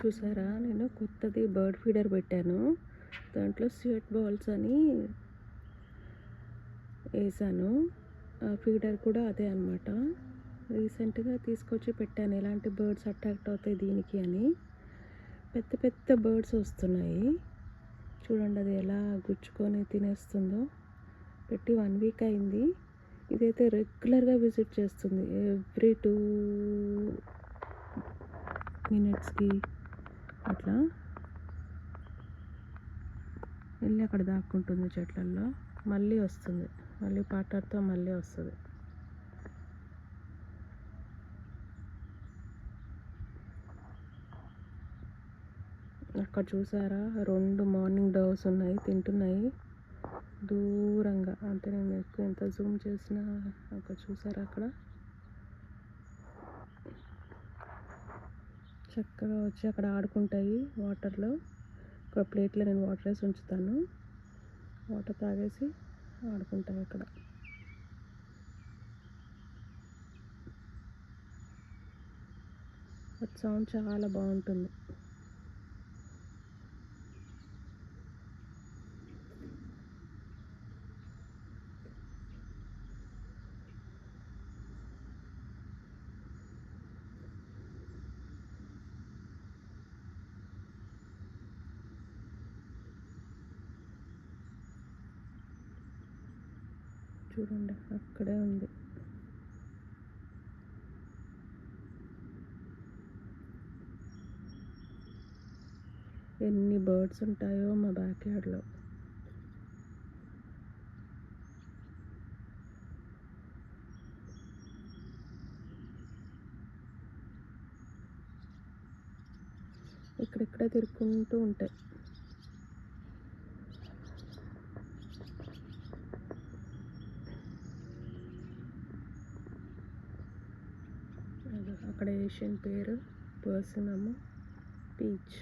చూసారా? నేను కొత్తది బర్డ్ ఫీడర్ పెట్టాను. దాంట్లో స్వీట్ బాల్స్ అని వేసాను. ఆ ఫీడర్ కూడా అదే అనమాట రీసెంట్గా తీసుకొచ్చి పెట్టాను. ఎలాంటి బర్డ్స్ అట్రాక్ట్ అవుతాయి దీనికి అని. పెద్ద పెద్ద బర్డ్స్ వస్తున్నాయి. చూడండి అది ఎలా గుచ్చుకొని తినేస్తుందో. పెట్టి వన్ వీక్ అయింది. ఇదైతే రెగ్యులర్గా విజిట్ చేస్తుంది. ఎవ్రీ టూ మినిట్స్కి. అట్లా వెళ్ళి అక్కడ దాక్కుంటుంది చెట్లల్లో. మళ్ళీ వస్తుంది. మళ్ళీ పాటర్తో మళ్ళీ వస్తుంది. అక్కడ చూసారా? రెండు మార్నింగ్ డవ్స్ ఉన్నాయి. తింటున్నాయి. దూరంగా. అంటే నేను ఎక్కువ ఎంత జూమ్ చేసినా అక్కడ చూసారా అక్కడ? చక్కగా వచ్చి అక్కడ ఆడుకుంటాయి వాటర్లో. ఒక ప్లేట్లో నేను వాటర్ వేసి ఉంచుతాను. వాటర్ తాగేసి ఆడుకుంటాయి అక్కడ. సౌండ్ చాలా బాగుంటుంది. చూడండి అక్కడే ఉంది. ఎన్ని బర్డ్స్ ఉంటాయో మా బ్యాక్ యార్డ్లో ఇక్కడిక్కడే తిరుక్కుంటూ ఉంటాయి. అక్కడ ఏషియన్ పేరు పర్సనము పీచ్.